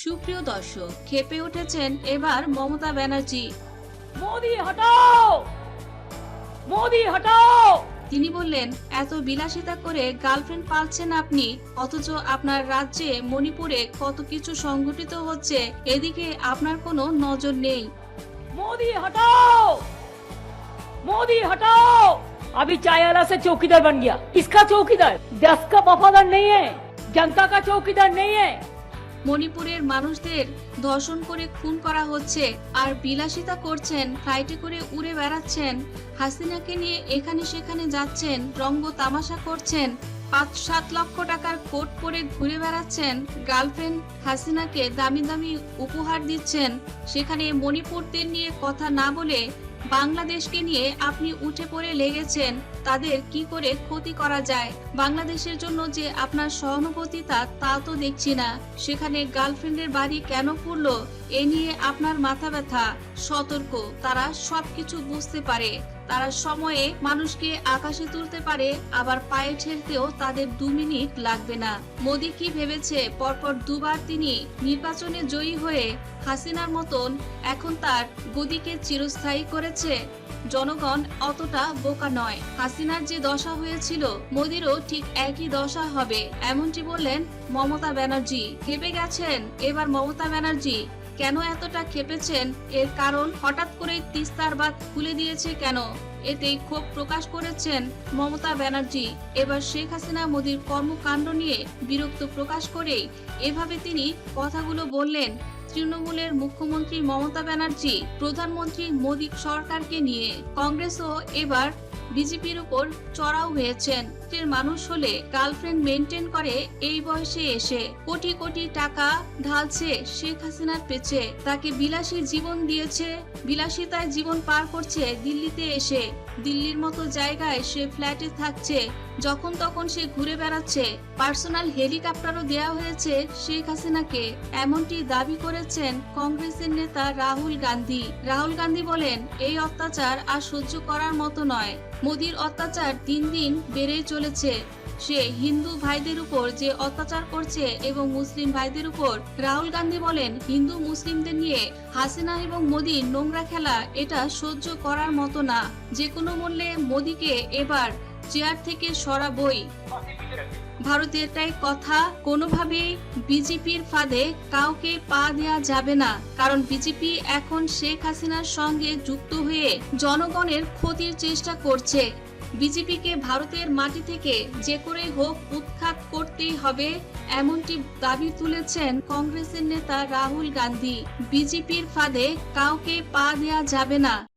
সুপ্রিয় দর্শক খেপে উঠেছেন এবার মমতা ব্যানার্জি मोदी हटाओ मोदी हटाओ তিনি বললেন এত বিলাসিতা করে গার্লফ্রেন্ড পাচ্ছেন আপনি অথচ আপনার রাজ্যে মণিপুরে কত কিছু সংঘটিত হচ্ছে এদিকে আপনার কোনো নজর নেই मोदी हटाओ मोदी हटाओ अभी चाय वाला से चौकीदार बन गया किसका चौकीदार देश का वफादार नहीं है जनता का चौकीदार नहीं है মণিপুরের মানুষদের ধর্ষণ করে খুন করা হচ্ছে আর বিলাসিতা করছেন, ফ্লাইটে করে উড়ে বেড়াচ্ছেন। হাসিনাকে নিয়ে এখানে সেখানে যাচ্ছেন, রঙ্গ তামাশা করছেন। পাঁচ সাত লক্ষ টাকার কোট পরে ঘুরে বেড়াচ্ছেন। গার্লফ্রেন্ড হাসিনাকে দামি দামি উপহার দিচ্ছেন। সেখানে মণিপুরদের নিয়ে কথা না বলে বাংলাদেশকে নিয়ে আপনি উঠে পড়ে লেগেছেন, তাদের কি করে ক্ষতি করা যায়? বাংলাদেশের জন্য যে আপনার সহানুভূতিতা তা, তো দেখছি না। সেখানে গার্লফ্রেন্ডের বাড়ি কেন পুরলো এ নিয়ে আপনার মাথা ব্যথা, সতর্ক, তারা সবকিছু বুঝতে পারে। তারা সময়ে মানুষকে আকাশে তুলতে পারে, আবার পায়ে ঠেলতেও তাদের দু মিনিট লাগবে না। মোদি কি ভেবেছে? পরপর দুবার তিনি নির্বাচনে জয়ী হয়ে হাসিনার মতন এখন তার গদিকে চিরস্থায়ী করেছে। জনগণ অতটা বোকা নয়। হাসিনার যে দশা হয়েছিল, মোদিরও ঠিক একই দশা হবে, এমনটি বললেন মমতা ব্যানার্জি। ভেবে গেছেন, এবার মমতা ব্যানার্জি কেন এতটা খেপেছেন? এর কারণ হঠাৎ করে তিস্তার বাঁধ খুলে দিয়েছে কেন? এতেই ক্ষোভ প্রকাশ করেছেন মমতা ব্যানার্জি। এবার শেখ হাসিনা, মোদীর কর্মকাণ্ড নিয়ে বিরক্ত প্রকাশ করেই এভাবে তিনি কথাগুলো বললেন তৃণমূলের মুখ্যমন্ত্রী মমতা ব্যানার্জি, প্রধানমন্ত্রী মোদী সরকারকে নিয়ে। কংগ্রেসও এবার বিজেপির উপর চড়াও হয়েছেন। এর মানুষ হলে গার্লফ্রেন্ড মেনটেন করে এই বয়সে এসে কোটি কোটি টাকা ঢালছে শেখ হাসিনার পেছে। তাকে বিলাসী জীবন দিয়েছে, বিলাসিতায় জীবন পার করছে দিল্লিতে এসে। দিল্লির মতো জায়গায় সে ফ্ল্যাটে থাকছে, যখন তখন সে ঘুরে বেড়াচ্ছে। পার্সোনাল হেলিকপ্টারও দেওয়া হয়েছে শেখ হাসিনাকে। এমনটি দাবি করেছেন কংগ্রেসের নেতা রাহুল গান্ধী। রাহুল গান্ধী বলেন, এই অত্যাচার আর সহ্য করার মতো নয়। মোদির অত্যাচার দিন দিন বেড়েই চলেছে। সে হিন্দু ভাইদের উপর যে অত্যাচার করছে এবং মুসলিম ভাইদের উপর রাহুল গান্ধী বলেন, হিন্দু মুসলিমদের নিয়ে হাসিনা এবং মোদি নোংরা খেলা, এটা সহ্য করার মতো না। যে কোনো মূল্যে মোদিকে এবার চেয়ার থেকে সরাবই। ভারতের এটাই কথা কোনোভাবেই বিজেপির ফাঁদে কাউকে পা দেওয়া যাবে না। কারণ বিজেপি এখন শেখ হাসিনার সঙ্গে যুক্ত হয়ে জনগণের ক্ষতির চেষ্টা করছে। বিজেপিকে ভারতের মাটি থেকে যে করে হোক উৎখাত করতেই হবে, এমনটি দাবি তুলেছেন কংগ্রেসের নেতা রাহুল গান্ধী। বিজেপির ফাঁদে কাউকে পা দেওয়া যাবে না।